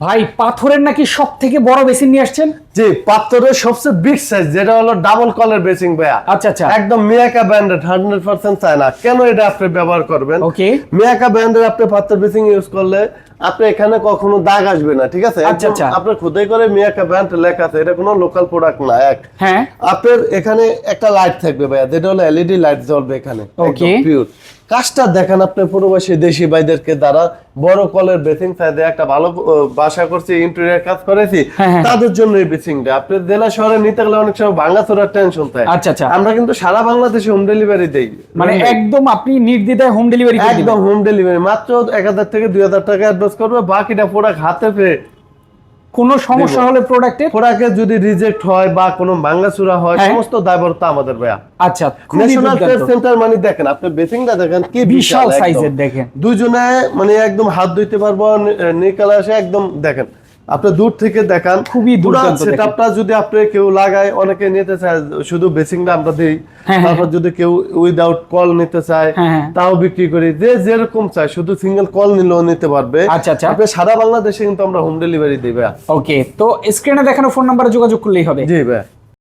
ভাই পাথরের নাকি সব থেকে বড় বেসিন নিয়ে আসছেন? জি পাত্রের সবচেয়ে বিগ সাইজ যেটা হলো ডাবল কলের বেসিং ভাইয়া। আচ্ছা আচ্ছা। একদম মিয়াকা ব্র্যান্ডেড হান্ড্রেড পার্সেন্ট চায় না কেন এটা আপনি ব্যবহার করবেন? ওকে মিয়াকা ব্র্যান্ডের আপনি পাত্র বেসিং ইউজ করলে আপনি এখানে কখনো দাগ আসবে না ঠিক আছে? আচ্ছা, আচ্ছা। আপনার খুদাই করে মিয়াকা ব্র্যান্ড লেখা আছে এটা কোনো লোকাল প্রোডাক্ট না এক। হ্যাঁ। আপনার এখানে একটা লাইট থাকবে ভাইয়া যেটা হলো এলইডি লাইট জ্বলবে এখানে Okay. পিওর কাজটা দেখেন আপনি প্রবাসী দেশি ভাইদেরকে দ্বারা বড় কলের বেসিং চাইতে একটা ভালো বাসা করছি ইন্টেরিয়ার কাজ করেছি হ্যাঁ, হ্যাঁ। তাদের জন্য এই বেসিংটা আপনি জেলা শহরে নিতে গেলে অনেক সময় ভাঙা চোরার টেনশন থাকে। আচ্ছা, আচ্ছা। আমরা কিন্তু সারা বাংলাদেশে হোম ডেলিভারি দেই। মানে একদম আপনি নির্দ্বিধায় হোম ডেলিভারি একদম হোম ডেলিভারি মাত্র এক হাজার থেকে দুই হাজার টাকা অ্যাডভান্স করবে। বাকিটা প্রোডাক্ট হাতে পেয়ে কোনো সমস্যা হলে প্রোডাক্টের প্রোডাক্টে যদি রিজেক্ট হয় বা কোনো ভাঙ্গাচুরা হয় হ্যাঁ। সমস্ত দায়বদ্ধতা আমাদের ভাইয়া। আচ্ছা ন্যাশনাল ট্রেড সেন্টার মানে দেখেন আপনি বেসিংটা দেখেন কি বিশাল। সাইজের দেখেন। দুজনে মানে একদম হাত ধুইতে পারব নিকাল আসে একদম দেখেন। আপনি দূর থেকে দেখান। খুবই। সেটআপটা যদি আপনি কেউ লাগায় অনেকে নিতে চায় শুধু বেসিংটা আমরা দিই। হ্যাঁ, তারপর যদি কেউ উইদাউট কল নিতে চায় হ্যাঁ, হ্যাঁ। তাও বিক্রি করি। যে যেরকম চায় শুধু সিঙ্গেল কল নিলেও নিতে পারবে। আচ্ছা, আচ্ছা। আপনি সারা বাংলাদেশে কিন্তু আমরা হোম ডেলিভারি দিবে ওকে তো স্ক্রিনে দেখানো ফোন নাম্বারে যোগাযোগ করলেই হবে। জি ভাইয়া।